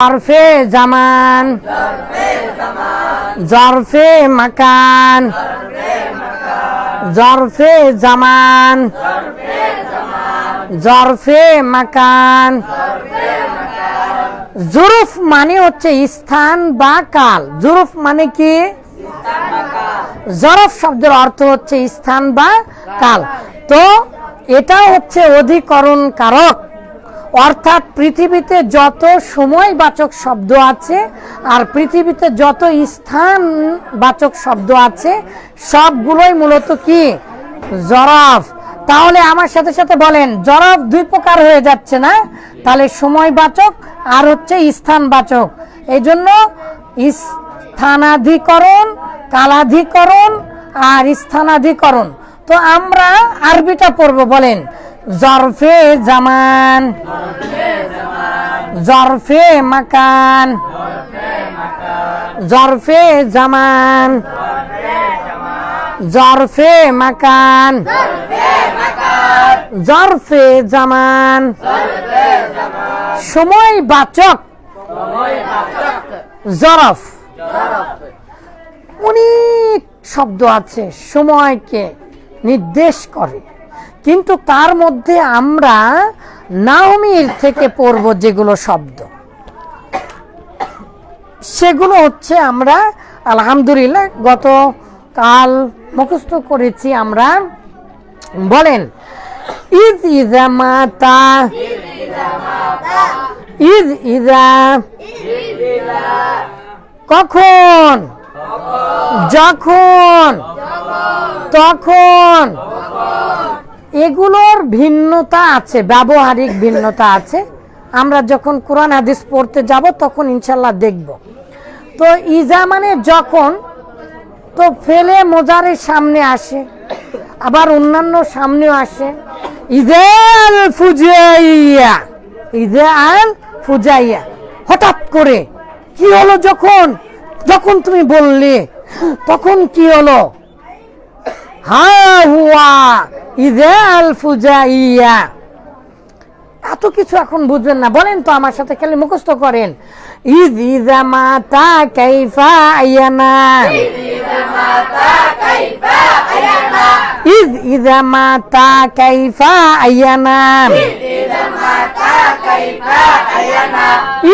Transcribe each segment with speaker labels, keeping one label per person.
Speaker 1: জরফে জামান। জরফে মাকান। জরফে জামান। জরফে মাকান। জুরুফ মানে হচ্ছে স্থান বা কাল। জুরুফ মানে কি? জরফ শব্দের অর্থ হচ্ছে স্থান বা কাল। তো এটা হচ্ছে অধিকরণ কারক অর্থাৎ পৃথিবীতে যত সময়বাচক শব্দ আছে আর পৃথিবীতে যত স্থান বাচক শব্দ আছে, সবগুলোই মূলত কি? জরফ। তাহলে আমার সাথে সাথে বলেন, জরফ দুই প্রকার হয়ে যাচ্ছে না? তাহলে সময়বাচক আর হচ্ছে স্থানবাচক। এই জন্য স্থানাধিকরণ, কালাধিকরণ আর স্থানাধিকরণ। তো আমরা আরবিটা পড়ব, বলেন। জরফে জামান। জরফে মাকান। জরফে জামান। জরফে মাকান। জরফে জামান। সময় বাচক। জরফ। অনেক শব্দ আছে। সময়কে নির্দেশ করে। কিন্তু তার মধ্যে আমরা নাওমির থেকে পড়ব যেগুলো শব্দ। সেগুলো হচ্ছে আমরা আলহামদুলিল্লাহ গত কাল মুখস্থ করেছি আমরা। বলেন ঈদ ইদা মাতা। ঈদ ইদা। কখন? যখন। তখন। এগুলোর ভিন্নতা আছে, ব্যবহারিক ভিন্নতা আছে। আমরা যখন কোরআন হাদিস পড়তে যাব, তখন ইনশাল্লাহ দেখব। তো ইজা মানে যখন, তো ফেলে মোজারের সামনে আসে, আবার অন্যান্য সামনেও আসে। ইদেল ফুজাইয়া ইদেল ফুজাইয়া, হঠাৎ করে কি হলো যখন? যখন তুমি বললে, তখন কি হলো? হা হুয়া এত কিছু এখন বুঝবেন না। বলেন তো আমার সাথে খালি মুখস্থ করেন। ঈদ ইদা মাতা কাইফা আয়ানা। ঈদ ইদা মাতা কাইফা আয়ানা।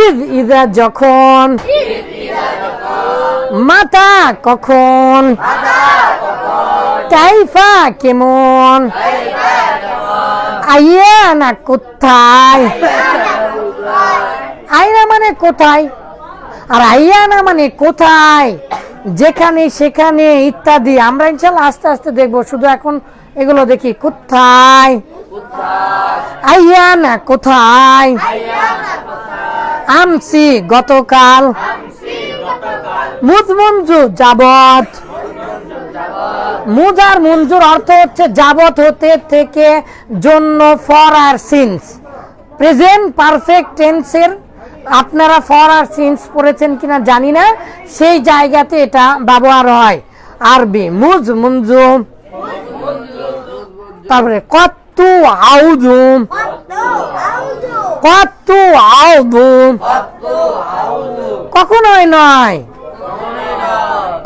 Speaker 1: ঈদ ইদা যখন। মাতা কখন? কাইফা কেমন? আইয়া না কোথায়? আইনা মানে কোথায়? আর আইয়া না মানে কোথায়? যেখানে সেখানে ইত্যাদি। আমরা ইনশাল্লাহ আস্তে আস্তে দেখব। শুধু এখন এগুলো দেখি। কোথায়? আইয়া না কোথায়? আমসি গতকাল। মুজমঞ্জু যাবত মুজার মঞ্জুর অর্থ হচ্ছে যাবত হতে থেকে জন্য ফর আর সিন্স প্রেজেন্ট পারফেক্ট টেন্সের আপনারা ফর আর সিন্স পড়েছেন কিনা জানি না, সেই জায়গাতে এটা ব্যবহার হয়। আরবি মুজ মঞ্জু। তারপরে, কত্তু আউজুম কত্তু আউজুম কখনোই নয়।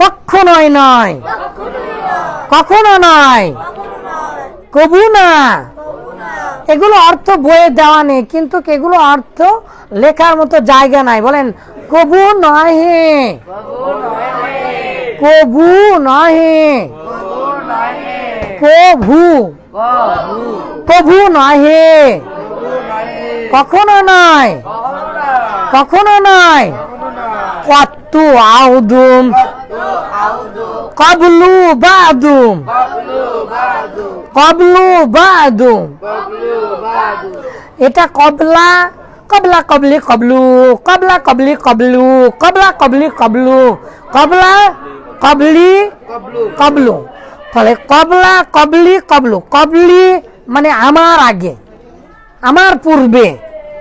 Speaker 1: কখনোই নয়। কখনো নয়। কবু না। এগুলো অর্থ বইয়ে দেওয়া নেই, কিন্তু এগুলো অর্থ লেখার মতো জায়গা নাই। বলেন, কবু নহে। কবু নহে। কভু। কভু নহে। কখনো নয়। কখনো নয়। কত্তু আউদুম। কবলু বাদুম। কবলু বাদুম। এটা কবলা কবলা কবলি কবলু, কবলা কবলি কবলু, কবলা কবলি কবলু, কবলা কবলি কবলু। তাহলে কবলা কবলি কবলু, কবলি মানে আমার আগে, আমার পূর্বে,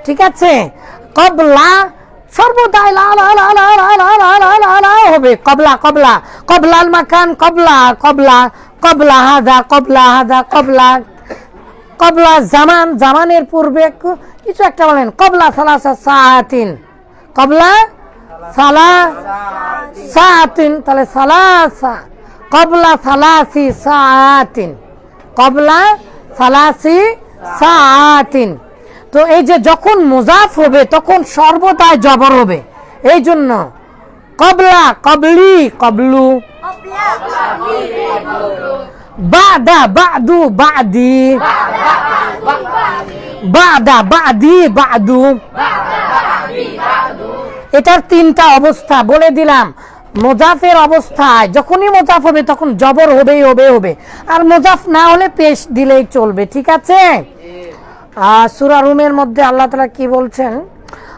Speaker 1: ঠিক আছে? কবলা সর্বদাই লাল হবে কবলা কবলা কবলাল মাখান কবলা কবলা কবলা হাজা কবলা হাজা কবলা কবলা জামান জামানের পূর্বে কিছু একটা বলেন কবলা সালা সাহাতিন কবলা সালা সাহাতিন তাহলে সালাসা কবলা সালাসি সাহাতিন কবলা সালাসি সাহাতিন তো এই যে যখন মুজাফ হবে, তখন সর্বদাই জবর হবে। এই জন্য কবলা, কবলি, কবলু। বাদা, বাদু, বাদি। বাদা, বাদি, বাদু। এটার তিনটা অবস্থা বলে দিলাম। মোজাফের অবস্থায় যখনই মোজাফ হবে, তখন জবর হবেই হবে হবে আর মোজাফ না হলে পেশ দিলেই চলবে, ঠিক আছে? সুরা রুমের মধ্যে আল্লাহ তালা কি বলছেন?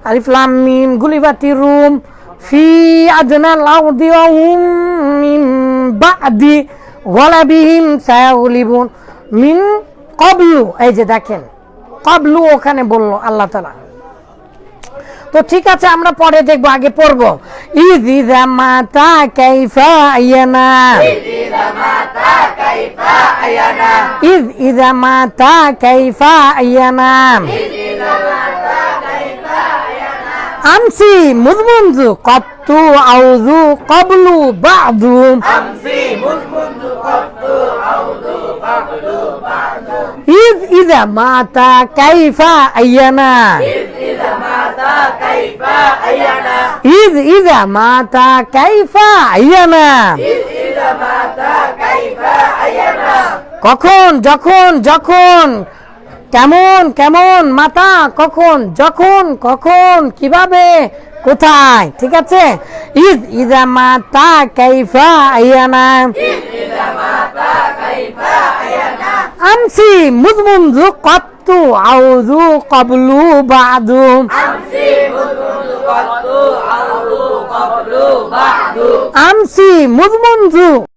Speaker 1: আলিফলাম মিম, গুলিবাতি রুম, ফি আদনা লাউদি হুম মিন বাদি গলাবিহিম সায়াগুলিবুন। মিন কবলু, এই যে দেখেন, কবলু ওখানে বলল আল্লাহ তালা তো ঠিক আছে, আমরা পরে দেখব, আগে পড়ব। ইদা মাতা কাইফা আয়ানা ঈদ ইদা মাতা কাইফা আয়ানা আমসি মুজমুনজু কত্তু আউযু কবলু বাদু ঈদ ইদা মাতা কাইফা আয়ানা ঈদ ইদা মাতা কাইফা আয়ানা কখন, যখন যখন? কেমন কেমন? মাতা, কখন, যখন, কখন, কীভাবে, কোথায়? ঠিক আছে? ঈদ ইদা মাতা কাইফা আয়ানা। আমসি মুজমুনজু কত্তু আউযু কবলু বাদু। আমসি આમસી મુઝમુનઝુ